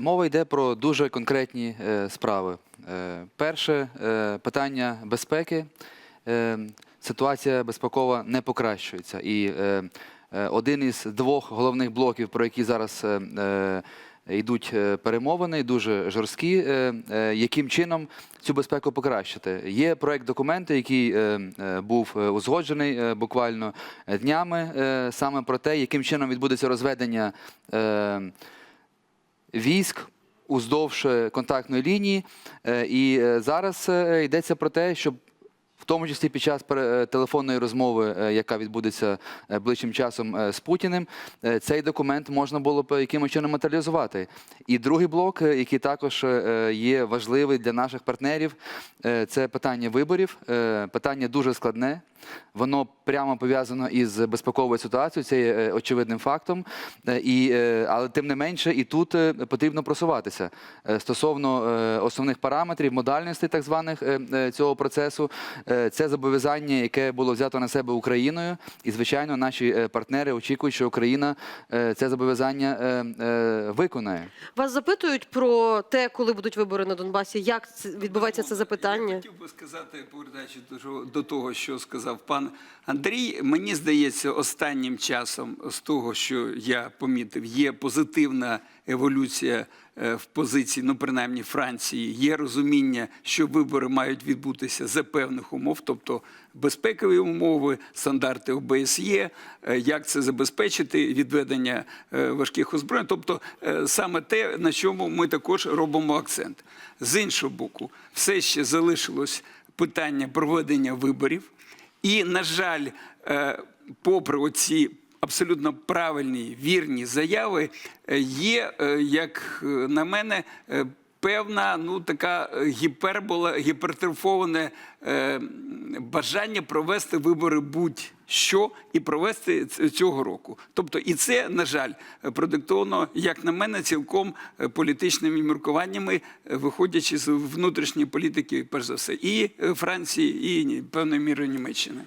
Мова йде про дуже конкретні е, справи. Е, перше е, питання безпеки. Ситуація безпекова не покращується. І один із двох головних блоків, про які зараз йдуть перемовини, дуже жорсткі, яким чином цю безпеку покращити. Є проект документу, який був узгоджений буквально днями, саме про те, яким чином відбудеться розведення. Військ уздовж е, контактної лінії. Е, І е, зараз йдеться про те, щоб в тому числі під час телефонної розмови, яка відбудеться ближчим часом з Путіним, цей документ можна було б якимось чином матеріалізувати. І другий блок, який також є важливий для наших партнерів, це питання виборів. Питання дуже складне. Воно прямо пов'язано із безпековою ситуацією, це є е, очевидним фактом. Е, І, е, але тим не менше, і тут потрібно просуватися стосовно основних параметрів, модальностей так званих цього процесу. Це зобов'язання, яке було взято на себе Україною, і звичайно, наші партнери очікують, що Україна це зобов'язання виконає. Вас запитують про те, коли будуть вибори на Донбасі. Як це відбувається це запитання? Я хотів би сказати, того- до того, що сказав пан Андрій. Мені здається, останнім часом з того, що я помітив, є позитивна еволюція е, в позиції, ну принаймні Франції. Є розуміння, що вибори мають відбутися за певних умов, тобто безпекові умови, стандарти ОБСЄ, е, як це забезпечити, відведення е, важких озброєнь. Тобто саме те, на чому ми також робимо акцент. З іншого боку, все ще залишилось питання проведення виборів. І, на жаль, е, попри оці абсолютно правильні вірні заяви, е, є, е, як на мене, певна ну така е, гіпербола, гіпертрофоване е, бажання провести вибори будь-що і провести цього року. Тобто, і це, на жаль, продиктовано, як на мене, цілком е, політичними міркуваннями, е, виходячи з внутрішньої політики, перш за все, і Франції, і певною мірою Німеччини.